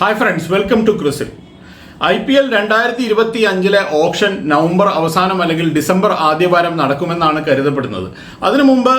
Hi friends welcome to ക്രിസിൽ I P L രണ്ടായിരത്തി ഇരുപത്തി അഞ്ചിലെ ഓപ്ഷൻ നവംബർ അവസാനം അല്ലെങ്കിൽ ഡിസംബർ ആദ്യവാരം നടക്കുമെന്നാണ് കരുതപ്പെടുന്നത്. അതിനു മുമ്പ്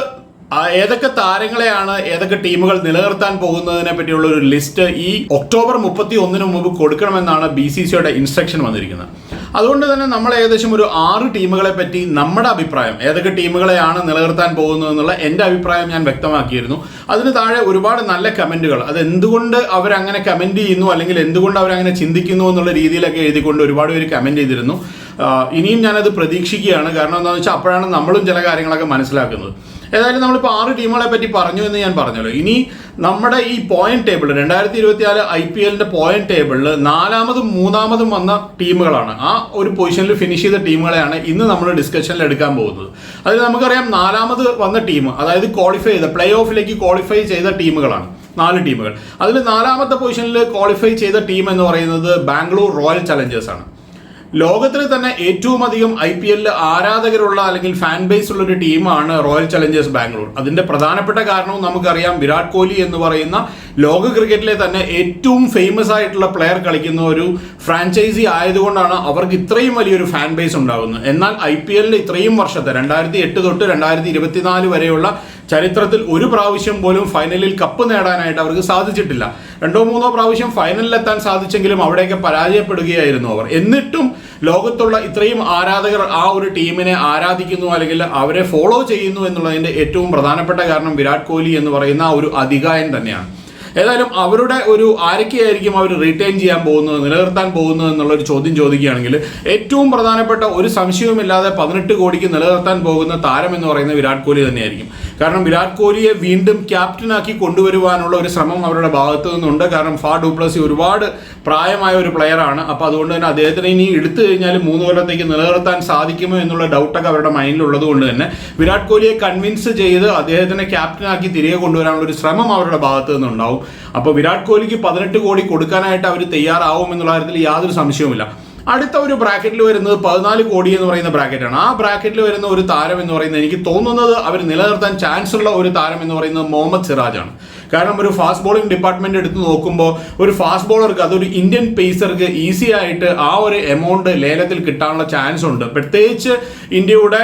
ഏതൊക്കെ താരങ്ങളെയാണ് ഏതൊക്കെ ടീമുകൾ നിലനിർത്താൻ പോകുന്നതിനെ പറ്റിയുള്ള ഒരു ലിസ്റ്റ് ഈ ഒക്ടോബർ മുപ്പത്തി ഒന്നിന് മുമ്പ് കൊടുക്കണമെന്നാണ് ബി സി സിയുടെ ഇൻസ്ട്രക്ഷൻ വന്നിരിക്കുന്നത്. അതുകൊണ്ട് തന്നെ നമ്മൾ ഏകദേശം ഒരു ആറ് ടീമുകളെ പറ്റി നമ്മുടെ അഭിപ്രായം ഏതൊക്കെ ടീമുകളെയാണ് നിലനിർത്താൻ പോകുന്നത് എന്നുള്ള എന്റെ അഭിപ്രായം ഞാൻ വ്യക്തമാക്കിയിരുന്നു. അതിന് താഴെ ഒരുപാട് നല്ല കമന്റുകൾ. അത് എന്തുകൊണ്ട് അവരങ്ങനെ കമന്റ് ചെയ്യുന്നു അല്ലെങ്കിൽ എന്തുകൊണ്ട് അവരങ്ങനെ ചിന്തിക്കുന്നു എന്നുള്ള രീതിയിലൊക്കെ എഴുതിക്കൊണ്ട് ഒരുപാട് പേര് കമന്റ് ചെയ്തിരുന്നു. ഇനിയും ഞാനത് പ്രതീക്ഷിക്കുകയാണ്. കാരണം എന്താണെന്ന് വെച്ചാൽ അപ്പോഴാണ് നമ്മളും ചില കാര്യങ്ങളൊക്കെ മനസ്സിലാക്കുന്നത്. ഏതായാലും നമ്മളിപ്പോൾ ആറ് ടീമുകളെ പറ്റി പറഞ്ഞു എന്ന് ഞാൻ പറഞ്ഞല്ലോ. ഇനി നമ്മുടെ ഈ പോയിന്റ് ടേബിൾ രണ്ടായിരത്തി ഇരുപത്തിനാല് ഐ പി എല്ലിന്റെ പോയിന്റ് ടേബിളിൽ നാലാമതും മൂന്നാമതും വന്ന ടീമുകളാണ്. ആ ഒരു പൊസിഷനിൽ ഫിനിഷ് ചെയ്ത ടീമുകളെയാണ് ഇന്ന് നമ്മൾ ഡിസ്കഷനിൽ എടുക്കാൻ പോകുന്നത്. അതിൽ നമുക്കറിയാം നാലാമത് വന്ന ടീം അതായത് ക്വാളിഫൈ ചെയ്ത പ്ലേ ഓഫിലേക്ക് ക്വാളിഫൈ ചെയ്ത ടീമുകളാണ്. നാല് ടീമുകൾ. അതിൽ നാലാമത്തെ പൊസിഷനിൽ ക്വാളിഫൈ ചെയ്ത ടീം എന്ന് പറയുന്നത് ബാംഗ്ലൂർ റോയൽ ചലഞ്ചേഴ്സ് ആണ് ലോകത്തിൽ തന്നെ ഏറ്റവും അധികം ഐ പി എല്ലിൽ ആരാധകരുള്ള അല്ലെങ്കിൽ ഫാൻ ബേസ് ഉള്ള ഒരു ടീമാണ് റോയൽ ചലഞ്ചേഴ്സ് ബാംഗ്ലൂർ അതിന്റെ പ്രധാനപ്പെട്ട കാരണവും നമുക്കറിയാം വിരാട് കോഹ്ലി എന്ന് പറയുന്ന ലോക ക്രിക്കറ്റിലെ തന്നെ ഏറ്റവും ഫേമസ് ആയിട്ടുള്ള പ്ലെയർ കളിക്കുന്ന ഒരു ഫ്രാഞ്ചൈസി ആയതുകൊണ്ടാണ് അവർക്ക് ഇത്രയും വലിയൊരു ഫാൻ ബേസ് ഉണ്ടാകുന്നത്. എന്നാൽ ഐ പി എല്ലിൽ ഇത്രയും വർഷത്തെ രണ്ടായിരത്തി എട്ട് തൊട്ട് രണ്ടായിരത്തി ഇരുപത്തിനാല് വരെയുള്ള ചരിത്രത്തിൽ ഒരു പ്രാവശ്യം പോലും ഫൈനലിൽ കപ്പ് നേടാനായിട്ട് അവർക്ക് സാധിച്ചിട്ടില്ല. രണ്ടോ മൂന്നോ പ്രാവശ്യം ഫൈനലിൽ എത്താൻ സാധിച്ചെങ്കിലും അവിടെയൊക്കെ പരാജയപ്പെടുകയായിരുന്നു അവർ. എന്നിട്ടും ലോകത്തുള്ള ഇത്രയും ആരാധകർ ആ ഒരു ടീമിനെ ആരാധിക്കുന്നു അല്ലെങ്കിൽ അവരെ ഫോളോ ചെയ്യുന്നു എന്നുള്ളതിന്റെ ഏറ്റവും പ്രധാനപ്പെട്ട കാരണം വിരാട് കോഹ്ലി എന്ന് പറയുന്ന ആ ഒരു അധികായൻ തന്നെയാണ്. ഏതായാലും അവരുടെ ഒരു ആരൊക്കെയായിരിക്കും അവർ റീറ്റെയിൻ ചെയ്യാൻ പോകുന്നത് നിലനിർത്താൻ പോകുന്നത് എന്നുള്ള ഒരു ചോദ്യം ചോദിക്കുകയാണെങ്കിൽ ഏറ്റവും പ്രധാനപ്പെട്ട ഒരു സംശയവുമില്ലാതെ പതിനെട്ട് കോടിക്ക് നിലനിർത്താൻ പോകുന്ന താരം എന്ന് പറയുന്നത് വിരാട് കോഹ്ലി തന്നെയായിരിക്കും. കാരണം വിരാട് കോഹ്ലിയെ വീണ്ടും ക്യാപ്റ്റനാക്കി കൊണ്ടുവരുവാനുള്ള ഒരു ശ്രമം അവരുടെ ഭാഗത്തു നിന്നുണ്ട്. കാരണം ഫാ ഡുപ്ലസി ഒരുപാട് പ്രായമായ ഒരു പ്ലെയറാണ് അപ്പോൾ അതുകൊണ്ട് തന്നെ അദ്ദേഹത്തിനെ ഇനി എടുത്തു കഴിഞ്ഞാൽ മൂന്ന് കൊല്ലത്തേക്ക് നിലനിർത്താൻ സാധിക്കുമോ എന്നുള്ള ഡൗട്ടൊക്കെ അവരുടെ മൈൻഡിലുള്ളത് കൊണ്ട് തന്നെ വിരാട് കോഹ്ലിയെ കൺവിൻസ് ചെയ്ത് അദ്ദേഹത്തിനെ ക്യാപ്റ്റനാക്കി തിരികെ കൊണ്ടുവരാനുള്ള ഒരു ശ്രമം അവരുടെ ഭാഗത്തു നിന്നുണ്ടാവും. അപ്പോൾ വിരാട് കോഹ്ലിക്ക് പതിനെട്ട് കോടി കൊടുക്കാനായിട്ട് അവർ തയ്യാറാവും എന്നുള്ള കാര്യത്തിൽ യാതൊരു സംശയവുമില്ല. അടുത്ത ഒരു ബ്രാക്കറ്റിൽ വരുന്നത് പതിനാല് കോടി എന്ന് പറയുന്ന ബ്രാക്കറ്റാണ് ആ ബ്രാക്കറ്റിൽ വരുന്ന ഒരു താരം എന്ന് പറയുന്നത് എനിക്ക് തോന്നുന്നത് അവർ നിലനിർത്താൻ ചാൻസ് ഉള്ള ഒരു താരം എന്ന് പറയുന്നത് മുഹമ്മദ് സിറാജാണ് കാരണം ഒരു ഫാസ്റ്റ് ബോളിംഗ് ഡിപ്പാർട്ട്മെന്റ് എടുത്ത് നോക്കുമ്പോൾ ഒരു ഫാസ്റ്റ് ബോളർക്ക് അതൊരു ഇന്ത്യൻ പേസർക്ക് ഈസി ആയിട്ട് ആ ഒരു എമൗണ്ട് ലേലത്തിൽ കിട്ടാനുള്ള ചാൻസ് ഉണ്ട്. പ്രത്യേകിച്ച് ഇന്ത്യയുടെ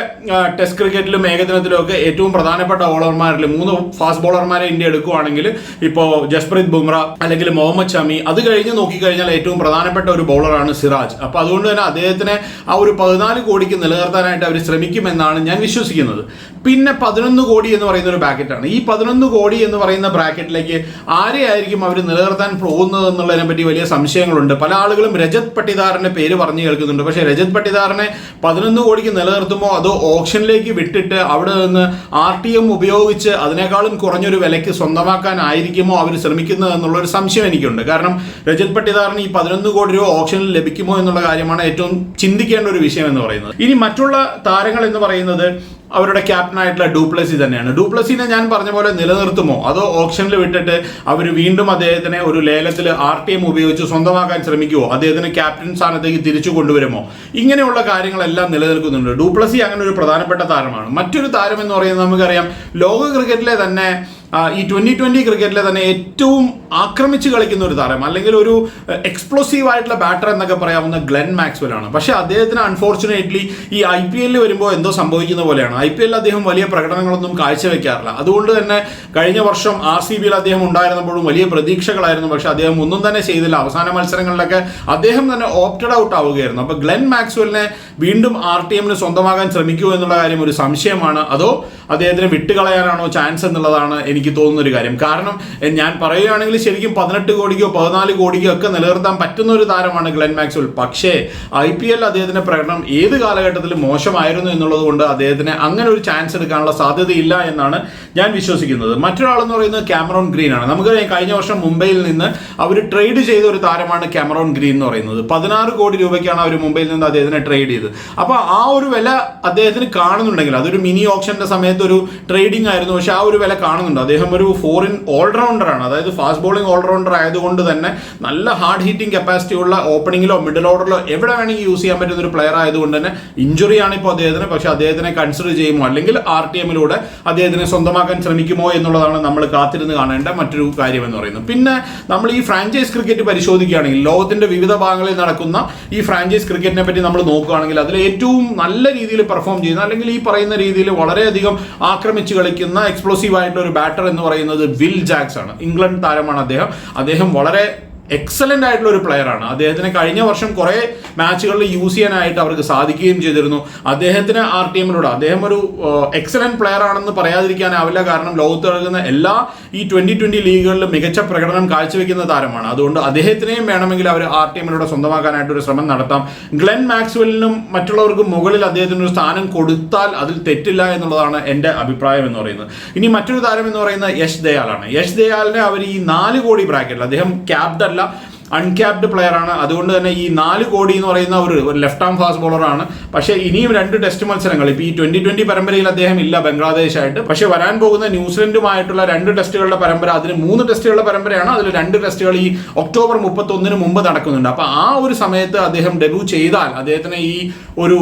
ടെസ്റ്റ് ക്രിക്കറ്റിലും ഏകദിനത്തിലും ഒക്കെ ഏറ്റവും പ്രധാനപ്പെട്ട ബോളർമാരിൽ മൂന്ന് ഫാസ്റ്റ് ബോളർമാരെ ഇന്ത്യ എടുക്കുകയാണെങ്കിൽ ഇപ്പോൾ ജസ്പ്രീത് ബുംറ അല്ലെങ്കിൽ മുഹമ്മദ് ഷമി അത് കഴിഞ്ഞ് നോക്കിക്കഴിഞ്ഞാൽ ഏറ്റവും പ്രധാനപ്പെട്ട ഒരു ബോളറാണ് സിറാജ്. അപ്പോൾ അതുകൊണ്ട് തന്നെ അദ്ദേഹത്തിനെ ആ ഒരു പതിനാല് കോടിക്ക് നിലനിർത്താനായിട്ട് അവർ ശ്രമിക്കുമെന്നാണ് ഞാൻ വിശ്വസിക്കുന്നത്. പിന്നെ പതിനൊന്ന് കോടി എന്ന് പറയുന്ന ഒരു ബാക്കറ്റാണ് ഈ പതിനൊന്ന് കോടി എന്ന് പറയുന്ന ബ്രാക്കറ്റിലേക്ക് ആരെയായിരിക്കും അവർ നിലനിർത്താൻ പോകുന്നത് എന്നുള്ളതിനെ പറ്റി വലിയ സംശയങ്ങളുണ്ട്. പല ആളുകളും രജത് പട്ടിദാറിന്റെ പേര് പറഞ്ഞു കേൾക്കുന്നുണ്ട്. പക്ഷേ രജത് പട്ടിദാറിനെ പതിനൊന്ന് കോടിക്ക് നിലനിർത്തുമോ? അതോ ഓപ്ഷനിലേക്ക് വിട്ടിട്ട് അവിടെ നിന്ന് ആർ ടി എം ഉപയോഗിച്ച് അതിനേക്കാളും കുറഞ്ഞൊരു വിലയ്ക്ക് സ്വന്തമാക്കാനായിരിക്കുമോ അവർ ശ്രമിക്കുന്നത് എന്നുള്ള ഒരു സംശയം എനിക്കുണ്ട്. കാരണം രജത് പട്ടിദാറിന് ഈ പതിനൊന്ന് കോടി രൂപ ഓപ്ഷനിൽ ലഭിക്കുമോ എന്നുള്ള കാര്യമാണ് ഏറ്റവും ചിന്തിക്കേണ്ട ഒരു വിഷയം എന്ന് പറയുന്നത്. ഇനി മറ്റുള്ള താരങ്ങൾ എന്ന് പറയുന്നത് അവരുടെ ക്യാപ്റ്റനായിട്ടുള്ള ഡൂപ്ലസി തന്നെയാണ്. ഡൂപ്ലസിനെ ഞാൻ പറഞ്ഞ പോലെ നിലനിർത്തുമോ? അതോ ഓപ്ഷനിൽ വിട്ടിട്ട് അവർ വീണ്ടും അദ്ദേഹത്തിനെ ഒരു ലേലത്തിൽ ആർ ടി എം ഉപയോഗിച്ച് സ്വന്തമാക്കാൻ ശ്രമിക്കുമോ അദ്ദേഹത്തിന് ക്യാപ്റ്റൻ സ്ഥാനത്തേക്ക് തിരിച്ചു കൊണ്ടുവരുമോ? ഇങ്ങനെയുള്ള കാര്യങ്ങളെല്ലാം നിലനിൽക്കുന്നുണ്ട്. ഡൂപ്ലസി അങ്ങനെ ഒരു പ്രധാനപ്പെട്ട താരമാണ്. മറ്റൊരു താരം എന്ന് പറയുന്നത് നമുക്കറിയാം. ലോക ക്രിക്കറ്റിലെ തന്നെ ഈ ട്വന്റി ട്വന്റി ക്രിക്കറ്റിലെ തന്നെ ഏറ്റവും ആക്രമിച്ച് കളിക്കുന്ന ഒരു താരം അല്ലെങ്കിൽ ഒരു എക്സ്പ്ലോസീവ് ആയിട്ടുള്ള ബാറ്റർ എന്നൊക്കെ പറയാവുന്ന ഗ്ലെൻ മാക്സ്വെൽ ആണ് പക്ഷെ അദ്ദേഹത്തിന് അൺഫോർച്ചുനേറ്റ്ലി ഈ ഐ പി എല്ലിൽ വരുമ്പോൾ എന്തോ സംഭവിക്കുന്ന പോലെയാണ്. ഐ പി എല്ലിൽ അദ്ദേഹം വലിയ പ്രകടനങ്ങളൊന്നും കാഴ്ചവെക്കാറില്ല. അതുകൊണ്ട് തന്നെ കഴിഞ്ഞ വർഷം ആർ സി ബിയിൽ അദ്ദേഹം ഉണ്ടായിരുന്നപ്പോഴും വലിയ പ്രതീക്ഷകളായിരുന്നു. പക്ഷെ അദ്ദേഹം ഒന്നും തന്നെ ചെയ്തില്ല. അവസാന മത്സരങ്ങളിലൊക്കെ അദ്ദേഹം തന്നെ ഓപ്റ്റഡ് ഔട്ട് ആവുകയായിരുന്നു. അപ്പോൾ ഗ്ലെൻ മാക്സ്വെലിനെ വീണ്ടും ആർ ടി എമ്മിന് സ്വന്തമാകാൻ ശ്രമിക്കുമോ എന്നുള്ള കാര്യം ഒരു സംശയമാണ്. അതോ അദ്ദേഹത്തിന് വിട്ടുകളയാനാണോ ചാൻസ് എന്നുള്ളതാണ് എനിക്ക് തോന്നുന്ന ഒരു കാര്യം. കാരണം ഞാൻ പറയുകയാണെങ്കിൽ ശരിക്കും പതിനെട്ട് കോടിക്കോ പതിനാല് കോടിക്കോ ഒക്കെ നിലനിർത്താൻ പറ്റുന്ന ഒരു താരമാണ് ഗ്ലെൻ മാക്സ്വൽ. പക്ഷേ ഐ പി എൽ അദ്ദേഹത്തിന്റെ പ്രകടനം ഏത് കാലഘട്ടത്തിലും മോശമായിരുന്നു എന്നുള്ളത് കൊണ്ട് അദ്ദേഹത്തിന് അങ്ങനെ ഒരു ചാൻസ് എടുക്കാനുള്ള സാധ്യതയില്ല എന്നാണ് ഞാൻ വിശ്വസിക്കുന്നത്. മറ്റൊരാളെന്ന് പറയുന്നത് ക്യാമറോൺ ഗ്രീൻ ആണ്. നമുക്ക് കഴിഞ്ഞ വർഷം മുംബൈയിൽ നിന്ന് അവർ ട്രേഡ് ചെയ്ത ഒരു താരമാണ് ക്യാമറോൺ ഗ്രീൻ എന്ന് പറയുന്നത്. പതിനാറ് കോടി രൂപയ്ക്കാണ് അവർ മുംബൈയിൽ നിന്ന് അദ്ദേഹത്തിനെ ട്രേഡ് ചെയ്തത്. അപ്പോൾ ആ ഒരു വില അദ്ദേഹത്തിന് കാണുന്നുണ്ടെങ്കിൽ അതൊരു മിനി ഓപ്ഷന്റെ സമയത്ത് ഒരു ട്രേഡിംഗ് ആയിരുന്നു. പക്ഷെ ആ ഒരു വില കാണുന്നുണ്ട്. അദ്ദേഹം ഒരു ഫോറിൻ ഓൾറൗണ്ടറാണ് അതായത് ഫാസ്റ്റ് ബോളിംഗ് ഓൾറൗണ്ടർ ആയതുകൊണ്ട് തന്നെ നല്ല ഹാർഡ് ഹീറ്റിംഗ് കപ്പാസിറ്റി ഉള്ള ഓപ്പണിങ്ങിലോ മിഡിൽ ഓർഡറിലോ എവിടെ വേണമെങ്കിൽ യൂസ് ചെയ്യാൻ പറ്റുന്ന ഒരു പ്ലെയർ ആയതുകൊണ്ട് തന്നെ ഇഞ്ചുറി ആണ് ഇപ്പോൾ അദ്ദേഹത്തിന്. പക്ഷേ അദ്ദേഹത്തിനെ കൺസിഡർ ചെയ്യുമോ? അല്ലെങ്കിൽ ആർ ടി എമ്മിലൂടെ അദ്ദേഹത്തിനെ സ്വന്തമാക്കാൻ ശ്രമിക്കുമോ എന്നുള്ളതാണ് നമ്മൾ കാത്തിരുന്ന് കാണേണ്ട മറ്റൊരു കാര്യം എന്ന് പറയുന്നത്. പിന്നെ നമ്മൾ ഈ ഫ്രാഞ്ചൈസ് ക്രിക്കറ്റ് പരിശോധിക്കുകയാണെങ്കിൽ ലോകത്തിന്റെ വിവിധ ഭാഗങ്ങളിൽ നടക്കുന്ന ഈ ഫ്രാഞ്ചൈസ് ക്രിക്കറ്റിനെ പറ്റി നമ്മൾ നോക്കുകയാണെങ്കിൽ അതിൽ ഏറ്റവും നല്ല രീതിയിൽ പെർഫോം ചെയ്യുന്ന അല്ലെങ്കിൽ ഈ പറയുന്ന രീതിയിൽ വളരെയധികം ആക്രമിച്ച് കളിക്കുന്ന എക്സ്പ്ലോസീവ് ആയിട്ടുള്ള ഒരു ബാറ്റർ എന്ന് പറയുന്നത് വിൽ ജാക്സ് ആണ്. ഇംഗ്ലണ്ട് താരമാണ് അദ്ദേഹം. അദ്ദേഹം വളരെ എക്സലന്റ് ആയിട്ടുള്ള ഒരു പ്ലെയർ ആണ്. അദ്ദേഹത്തിന് കഴിഞ്ഞ വർഷം കുറേ മാച്ചുകളിൽ യൂസ് ചെയ്യാനായിട്ട് അവർക്ക് സാധിക്കുകയും ചെയ്തിരുന്നു. അദ്ദേഹത്തിന് ആർ ടി എമ്മിലൂടെ അദ്ദേഹം ഒരു എക്സലന്റ് പ്ലെയർ ആണെന്ന് പറയാതിരിക്കാനാവില്ല. കാരണം ലോകത്ത് നടക്കുന്ന എല്ലാ ഈ ട്വന്റി ട്വന്റി ലീഗുകളിലും മികച്ച പ്രകടനം കാഴ്ചവെക്കുന്ന താരമാണ്. അതുകൊണ്ട് അദ്ദേഹത്തിനെയും വേണമെങ്കിൽ അവർ ആർ ടി എമ്മിലൂടെ സ്വന്തമാക്കാനായിട്ട് ഒരു ശ്രമം നടത്താം. ഗ്ലെൻ മാക്സ്വെല്ലിനും മറ്റുള്ളവർക്കും മുകളിൽ അദ്ദേഹത്തിന് ഒരു സ്ഥാനം കൊടുത്താൽ അതിൽ തെറ്റില്ല എന്നുള്ളതാണ് എന്റെ അഭിപ്രായം എന്ന് പറയുന്നത്. ഇനി മറ്റൊരു താരം എന്ന് പറയുന്നത് യശ് ദയാലാണ്. യശ് ദയാലിനെ അവർ ഈ നാല് കോടി ബ്രാക്കറ്റിൽ അദ്ദേഹം ക്യാപ്ഡ് അല്ല അൺക്യാപ്ഡ് പ്ലെയർ ആണ്. അതുകൊണ്ട് തന്നെ ഈ നാല് കോടി എന്ന് പറയുന്ന ഒരു ലെഫ്റ്റ് ആം ഫാസ്റ്റ് ബോളറാണ് പക്ഷേ ഇനിയും രണ്ട് ടെസ്റ്റ് മത്സരങ്ങൾ. ഇപ്പോൾ ഈ ട്വന്റി ട്വന്റി പരമ്പരയിൽ അദ്ദേഹം ഇല്ല ബംഗ്ലാദേശായിട്ട്. പക്ഷേ വരാൻ പോകുന്ന ന്യൂസിലൻഡുമായിട്ടുള്ള രണ്ട് ടെസ്റ്റുകളുടെ പരമ്പര അതിന് മൂന്ന് ടെസ്റ്റുകളുടെ പരമ്പരയാണ്. അതിൽ രണ്ട് ടെസ്റ്റുകൾ ഈ ഒക്ടോബർ മുപ്പത്തൊന്നിന് മുമ്പ് നടക്കുന്നുണ്ട്. അപ്പോൾ ആ ഒരു സമയത്ത് അദ്ദേഹം ഡെബ്യൂ ചെയ്താൽ അദ്ദേഹത്തിന് ഈ ഒരു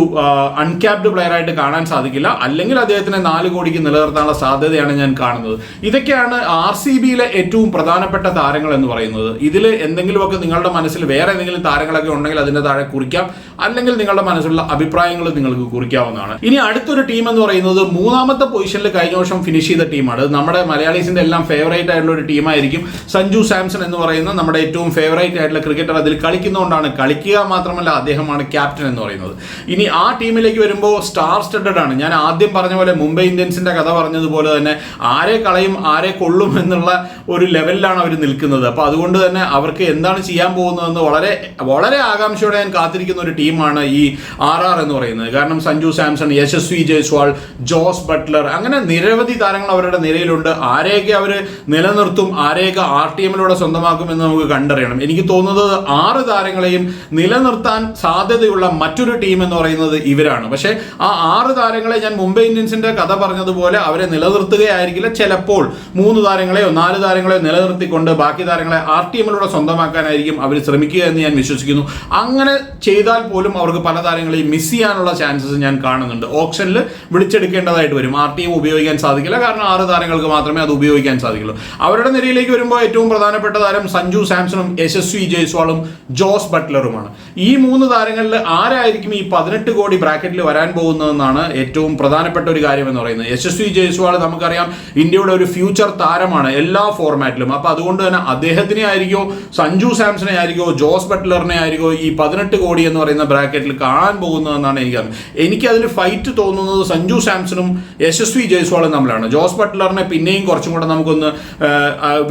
അൺക്യാപ്ഡ് പ്ലെയർ ആയിട്ട് കാണാൻ സാധിക്കില്ല. അല്ലെങ്കിൽ അദ്ദേഹത്തിന് നാല് കോടിക്ക് നിലനിർത്താനുള്ള സാധ്യതയാണ് ഞാൻ കാണുന്നത്. ഇതൊക്കെയാണ് ആർ സി ബിയിലെ ഏറ്റവും പ്രധാനപ്പെട്ട താരങ്ങൾ എന്ന് പറയുന്നത്. ഇതിൽ എന്തെങ്കിലുമൊക്കെ നിങ്ങളുടെ മനസ്സിൽ വേറെ ഏതെങ്കിലും താരങ്ങളൊക്കെ ഉണ്ടെങ്കിൽ അതിന്റെ താഴെ കുറിക്കാം. അല്ലെങ്കിൽ നിങ്ങളുടെ മനസ്സിലുള്ള അഭിപ്രായങ്ങൾ നിങ്ങൾക്ക് കുറിക്കാവുന്നതാണ്. ഇനി അടുത്തൊരു ടീം എന്ന് പറയുന്നത് മൂന്നാമത്തെ പൊസിഷനിൽ കഴിഞ്ഞ വർഷം ഫിനിഷ് ചെയ്ത ടീമാണ് നമ്മുടെ മലയാളീസിന്റെ എല്ലാം ഫേവറേറ്റ് ആയിട്ടുള്ള ഒരു ടീമായിരിക്കും സഞ്ജു സാംസൺ എന്ന് പറയുന്ന നമ്മുടെ ഏറ്റവും ഫേവറേറ്റ് ആയിട്ടുള്ള ക്രിക്കറ്റർ അതിൽ കളിക്കുന്നതുകൊണ്ടാണ് കളിക്കുക മാത്രമല്ല അദ്ദേഹമാണ് ക്യാപ്റ്റൻ എന്ന് പറയുന്നത്. ഇനി ആ ടീമിലേക്ക് വരുമ്പോൾ സ്റ്റാർ സ്റ്റഡഡ് ആണ്. ഞാൻ ആദ്യം പറഞ്ഞ പോലെ മുംബൈ ഇന്ത്യൻസിന്റെ കഥ പറഞ്ഞതുപോലെ തന്നെ ആരെ കളയും ആരെ കൊള്ളും എന്നുള്ള ഒരു ലെവലിലാണ് അവർ നിൽക്കുന്നത്. അപ്പോൾ അതുകൊണ്ട് തന്നെ അവർക്ക് എന്താണ് ചെയ്യാൻ പോകുന്നതെന്ന് വളരെ വളരെ ആകാംക്ഷയോടെ ഞാൻ കാത്തിരിക്കുന്ന ഒരു ടീമാണ് ഈ ആർ ആർ എന്ന് പറയുന്നത്. കാരണം സഞ്ജു സാംസൺ യശസ്വി ജയ്സ്വാൾ ജോസ് ബട്ട്ലർ അങ്ങനെ നിരവധി താരങ്ങൾ അവരുടെ നിരയിലുണ്ട്. ആരെയൊക്കെ അവർ നിലനിർത്തും ആരെയൊക്കെ ആർ ടി എമ്മിലൂടെ സ്വന്തമാക്കും എന്ന് നമുക്ക് കണ്ടറിയണം. എനിക്ക് തോന്നുന്നത് ആറ് താരങ്ങളെയും നിലനിർത്താൻ സാധ്യതയുള്ള മറ്റൊരു ടീം എന്ന് പറയുന്നത് ഇവരാണ്. പക്ഷേ ആ ആറ് താരങ്ങളെ ഞാൻ മുംബൈ ഇന്ത്യൻസിന്റെ കഥ പറഞ്ഞതുപോലെ അവരെ നിലനിർത്തുകയായിരിക്കില്ല. ചിലപ്പോൾ മൂന്ന് താരങ്ങളെയോ നാല് താരങ്ങളെയോ നിലനിർത്തിക്കൊണ്ട് ബാക്കി താരങ്ങളെ ആർ ടി എമ്മിലൂടെ സ്വന്തമാക്കാനായിരിക്കും അവർ ശ്രമിക്കുക എന്ന് ഞാൻ വിശ്വസിക്കുന്നു. അങ്ങനെ ചെയ്താൽ പോലും അവർക്ക് പല താരങ്ങളെയും മിസ് ചെയ്യാനുള്ള ചാൻസസ് ഞാൻ കാണുന്നുണ്ട്. ഓപ്ഷനിൽ വിളിച്ചെടുക്കേണ്ടതായിട്ട് വരും. ആർ ടി എം ഉപയോഗിക്കാൻ സാധിക്കില്ല. കാരണം ആറ് താരങ്ങൾക്ക് മാത്രമേ അത് ഉപയോഗിക്കാൻ സാധിക്കുള്ളൂ. അവരുടെ നിരയിലേക്ക് വരുമ്പോൾ ഏറ്റവും പ്രധാനപ്പെട്ട താരം സഞ്ജു സാംസണും യശസ്വി ജയ്സ്വാളും ജോസ് ബട്ട്ലറുമാണ്. ഈ മൂന്ന് താരങ്ങളിൽ ആരായിരിക്കും ഈ പതിനെട്ട് കോടി ബ്രാക്കറ്റിൽ വരാൻ പോകുന്നതെന്നാണ് ഏറ്റവും പ്രധാനപ്പെട്ട ഒരു കാര്യം എന്ന് പറയുന്നത്. യശസ്വി ജയ്സ്വാൾ നമുക്കറിയാം ഇന്ത്യയുടെ ഒരു ഫ്യൂച്ചർ താരമാണ് എല്ലാ ഫോർമാറ്റിലും അപ്പൊ അതുകൊണ്ട് തന്നെ അദ്ദേഹത്തിനെ ആയിരിക്കോ സഞ്ജു സാംസണെ ആയിരിക്കോ ജോസ് ബട്ട്ലറിനെ ആയിരിക്കോ ഈ പതിനെട്ട് കോടി എന്ന് പറയുന്ന ബ്രാക്കറ്റിൽ കാണാൻ പോകുന്നതെന്നാണ് എനിക്ക് എനിക്ക് അതിൽ ഫൈറ്റ് തോന്നുന്നത് സഞ്ജു സാംസണും യശസ്വി ജയ്സ്വാളും തമ്മിലാണ്. ജോസ് ബട്ട്ലറിനെ പിന്നെയും കുറച്ചും കൂടെ നമുക്കൊന്ന്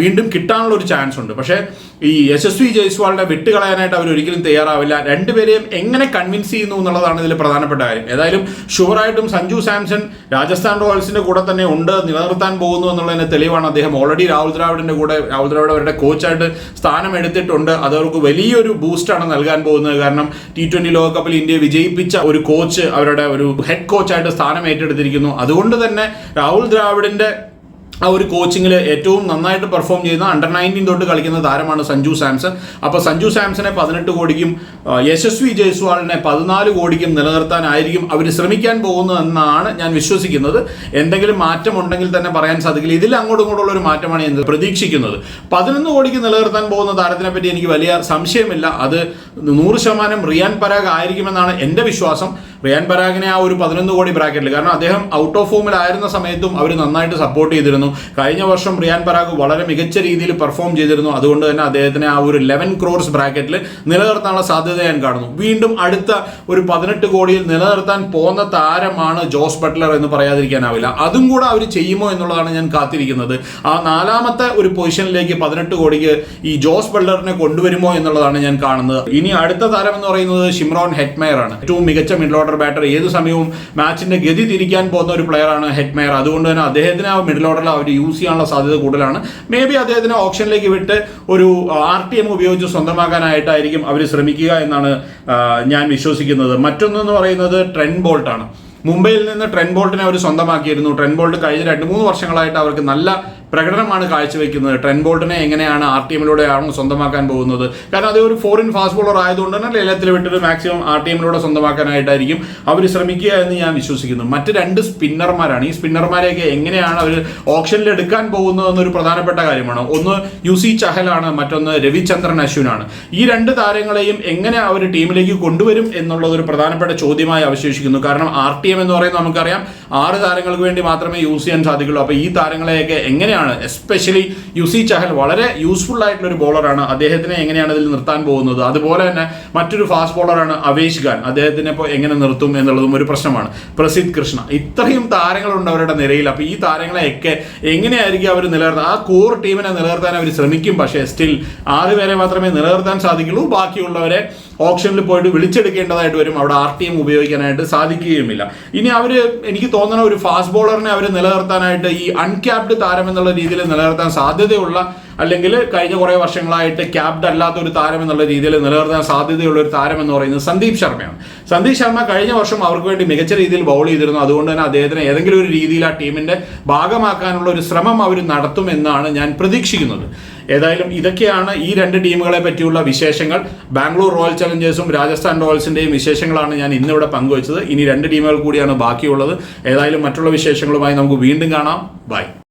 വീണ്ടും കിട്ടാനുള്ള ഒരു ചാൻസ് ഉണ്ട്. പക്ഷേ ഈ യശസ്വി ജയ്സ്വാളിനെ വിട്ടുകളയാനായിട്ട് അവർ ഒരിക്കലും തയ്യാറാവില്ല. രണ്ടുപേരെയും എങ്ങനെ കൺവിൻസ് ചെയ്യുന്നു എന്നുള്ളതാണ് ഇതിൽ പ്രധാനപ്പെട്ട കാര്യം. ഏതായാലും ഷുവറായിട്ടും സഞ്ജു സാംസൺ രാജസ്ഥാൻ റോയൽസിന്റെ കൂടെ തന്നെ ഉണ്ട് നിലനിർത്താൻ പോകുന്നു എന്നുള്ളതിന് തെളിവാണ് അദ്ദേഹം ഓൾറെഡി രാഹുൽ ദ്രാവിഡിന്റെ കൂടെ രാഹുൽ ദ്രാവിഡ് അവരുടെ കോച്ചായിട്ട് സ്ഥാനം എടുത്തിട്ടുണ്ട് അത് അവർക്ക് വലിയൊരു ബൂസ്റ്റാണ് നൽകാൻ പോകുന്നത്. കാരണം ടി ട്വന്റി ലോകകപ്പിൽ ഇന്ത്യയെ വിജയിപ്പിച്ച ഒരു കോച്ച് അവരുടെ ഒരു ഹെഡ് കോച്ചായിട്ട് സ്ഥാനം ഏറ്റെടുത്തിരിക്കുന്നു. അതുകൊണ്ട് തന്നെ രാഹുൽ ദ്രാവിഡിന്റെ ആ ഒരു കോച്ചിങ്ങിൽ ഏറ്റവും നന്നായിട്ട് പെർഫോം ചെയ്യുന്ന അണ്ടർ നയന്റീൻ തൊട്ട് കളിക്കുന്ന താരമാണ് സഞ്ജു സാംസൺ. അപ്പോൾ സഞ്ജു സാംസനെ പതിനെട്ട് കോടിക്കും യശസ്വി ജയ്സ്വാളിനെ പതിനാല് കോടിക്കും നിലനിർത്താനായിരിക്കും അവർ ശ്രമിക്കാൻ പോകുന്നതെന്നാണ് ഞാൻ വിശ്വസിക്കുന്നത്. എന്തെങ്കിലും മാറ്റം ഉണ്ടെങ്കിൽ തന്നെ പറയാൻ സാധിക്കില്ല. ഇതിൽ അങ്ങോട്ടും ഇങ്ങോട്ടുള്ള ഒരു മാറ്റമാണ് ഞാൻ പ്രതീക്ഷിക്കുന്നത്. പതിനൊന്ന് കോടിക്ക് നിലനിർത്താൻ പോകുന്ന താരത്തിനെ പറ്റി എനിക്ക് വലിയ സംശയമില്ല. അത് നൂറ് ശതമാനം റിയാൻ പരാഗ് ആയിരിക്കുമെന്നാണ് എന്റെ വിശ്വാസം. റിയാൻ പരാഗിനെ ആ ഒരു പതിനൊന്ന് കോടി ബ്രാക്കറ്റിൽ കാരണം അദ്ദേഹം ഔട്ട് ഓഫ് ഫോമിലായിരുന്ന സമയത്തും അവർ നന്നായിട്ട് സപ്പോർട്ട് ചെയ്തിരുന്നു. കഴിഞ്ഞ വർഷം റിയാൻ പരാഗ് വളരെ മികച്ച രീതിയിൽ പെർഫോം ചെയ്തിരുന്നു. അതുകൊണ്ട് തന്നെ അദ്ദേഹത്തിനെ ആ ഒരു ലെവൻ ക്രോർസ് ബ്രാക്കറ്റിൽ നിലനിർത്താനുള്ള സാധ്യത ഞാൻ കാണുന്നു. വീണ്ടും അടുത്ത ഒരു പതിനെട്ട് കോടിയിൽ നിലനിർത്താൻ പോകുന്ന താരമാണ് ജോസ് ബട്ട്ലർ എന്ന് പറയാതിരിക്കാനാവില്ല. അതും കൂടെ അവർ ചെയ്യുമോ എന്നുള്ളതാണ് ഞാൻ കാത്തിരിക്കുന്നത്. ആ നാലാമത്തെ ഒരു പൊസിഷനിലേക്ക് പതിനെട്ട് കോടിക്ക് ഈ ജോസ് ബട്ട്ലറിനെ കൊണ്ടുവരുമോ എന്നുള്ളതാണ് ഞാൻ കാണുന്നത്. ഇനി അടുത്ത താരം എന്ന് പറയുന്നത് ഷിംറോൺ ഹെറ്റ്മെയർ ആണ് ഏറ്റവും മികച്ച മിഡിൽ ഓർഡർ ബാറ്റർ ഏത് സമയവും മാച്ചിന്റെ ഗതി തിരിക്കാൻ പോകുന്ന ഒരു പ്ലെയർ ആണ് ഹെറ്റ്മെയർ അതുകൊണ്ട് തന്നെ അദ്ദേഹത്തിന് ആ മിഡിൽ ഓർഡറിൽ അവർ യൂസ് ചെയ്യാനുള്ള സാധ്യത കൂടുതലാണ്. മേ ബി അദ്ദേഹത്തിന് ഓപ്ഷനിലേക്ക് വിട്ട് ഒരു ആർ ടി എം ഉപയോഗിച്ച് സ്വന്തമാക്കാനായിട്ടായിരിക്കും അവർ ശ്രമിക്കുക എന്നാണ് ഞാൻ വിശ്വസിക്കുന്നത്. മറ്റൊന്നെന്ന് പറയുന്നത് ട്രെൻ ബോൾട്ടാണ് മുംബൈയിൽ നിന്ന് ട്രെൻ ബോൾട്ടിനെ അവർ സ്വന്തമാക്കിയിരുന്നു. ട്രെൻ ബോൾട്ട് കഴിഞ്ഞ രണ്ട് മൂന്ന് വർഷങ്ങളായിട്ട് അവർക്ക് നല്ല പ്രകടനമാണ് കാഴ്ചവെക്കുന്നത്. ട്രെൻ ബോൾട്ടിനെ എങ്ങനെയാണ് ആർ ടി എമ്മിലൂടെ ആണ് സ്വന്തമാക്കാൻ പോകുന്നത്? കാരണം അത് ഒരു ഫോറിൻ ഫാസ്റ്റ് ബോളർ ആയതുകൊണ്ട് തന്നെ ലേലത്തിൽ വിട്ടിട്ട് മാക്സിമം ആർ ടി എമ്മിലൂടെ സ്വന്തമാക്കാനായിട്ടായിരിക്കും അവർ ശ്രമിക്കുക എന്ന് ഞാൻ വിശ്വസിക്കുന്നു. മറ്റ് രണ്ട് സ്പിന്നർമാരാണ് ഈ സ്പിന്നർമാരെയൊക്കെ എങ്ങനെയാണ് അവർ ഓപ്ഷനിൽ എടുക്കാൻ പോകുന്നത് എന്നൊരു പ്രധാനപ്പെട്ട കാര്യമാണ്. ഒന്ന് യു സി ചഹലാണ് മറ്റൊന്ന് രവിചന്ദ്രൻ അശ്വിനാണ്. ഈ രണ്ട് താരങ്ങളെയും എങ്ങനെ അവർ ടീമിലേക്ക് കൊണ്ടുവരും എന്നുള്ളത് ഒരു പ്രധാനപ്പെട്ട ചോദ്യമായി അവശേഷിക്കുന്നു. കാരണം ആർ ടി എം എന്ന് പറയുന്നത് നമുക്കറിയാം ആറ് താരങ്ങൾക്ക് വേണ്ടി മാത്രമേ യൂസ് ചെയ്യാൻ സാധിക്കുള്ളൂ. അപ്പോൾ ഈ താരങ്ങളെയൊക്കെ എങ്ങനെയാണ് എസ്പെഷ്യലി യു സി ചഹൽ വളരെ യൂസ്ഫുൾ ആയിട്ടുള്ള ഒരു ബോളറാണ് അദ്ദേഹത്തിനെ എങ്ങനെയാണ് ഇതിൽ നിർത്താൻ പോകുന്നത്? അതുപോലെ തന്നെ മറ്റൊരു ഫാസ്റ്റ് ബോളറാണ് അവേഷ് ഖാൻ. അദ്ദേഹത്തിനെ ഇപ്പോൾ എങ്ങനെ നിർത്തും എന്നുള്ളതും ഒരു പ്രശ്നമാണ്. പ്രസിദ്ധ് കൃഷ്ണ. ഇത്രയും താരങ്ങളുണ്ട് അവരുടെ നിരയിൽ. അപ്പോൾ ഈ താരങ്ങളെയൊക്കെ എങ്ങനെയായിരിക്കും അവർ നിലനിർത്തുക ആ കോർ ടീമിനെ നിലനിർത്താൻ അവർ ശ്രമിക്കും. പക്ഷേ സ്റ്റിൽ ആറ് പേരെ മാത്രമേ നിലനിർത്താൻ സാധിക്കുള്ളൂ. ബാക്കിയുള്ളവരെ ഓപ്ഷനിൽ പോയിട്ട് വിളിച്ചെടുക്കേണ്ടതായിട്ട് വരും. അവിടെ ആർ ടി എം ഉപയോഗിക്കാനായിട്ട് സാധിക്കുകയുമില്ല. ഇനി അവർ എനിക്ക് തോന്നുന്ന ഒരു ഫാസ്റ്റ് ബോളറിനെ അവർ നിലനിർത്താനായിട്ട് ഈ അൺക്യാപ്ഡ് താരം എന്നുള്ള രീതിയിൽ നിലനിർത്താൻ സാധ്യതയുള്ള അല്ലെങ്കിൽ കഴിഞ്ഞ കുറേ വർഷങ്ങളായിട്ട് ക്യാപ്ഡ് അല്ലാത്ത ഒരു താരം എന്നുള്ള രീതിയിൽ നിലനിർത്താൻ സാധ്യതയുള്ള ഒരു താരം എന്ന് പറയുന്നത് സന്ദീപ് ശർമ്മയാണ്. സന്ദീപ് ശർമ്മ കഴിഞ്ഞ വർഷം അവർക്ക് വേണ്ടി മികച്ച രീതിയിൽ ബൗൾ ചെയ്തിരുന്നു. അതുകൊണ്ട് തന്നെ അദ്ദേഹത്തിന് ഏതെങ്കിലും ഒരു രീതിയിൽ ആ ടീമിന്റെ ഭാഗമാക്കാനുള്ള ഒരു ശ്രമം അവർ നടത്തുമെന്നാണ് ഞാൻ പ്രതീക്ഷിക്കുന്നത്. ഏതായാലും ഇതൊക്കെയാണ് ഈ രണ്ട് ടീമുകളെ പറ്റിയുള്ള വിശേഷങ്ങൾ. ബാംഗ്ലൂർ റോയൽ ചലഞ്ചേഴ്സും രാജസ്ഥാൻ റോയൽസിന്റെയും വിശേഷങ്ങളാണ് ഞാൻ ഇന്നിവിടെ പങ്കുവച്ചത്. ഇനി രണ്ട് ടീമുകൾ കൂടിയാണ് ബാക്കിയുള്ളത്. ഏതായാലും മറ്റുള്ള വിശേഷങ്ങളുമായി നമുക്ക് വീണ്ടും കാണാം. ബൈ.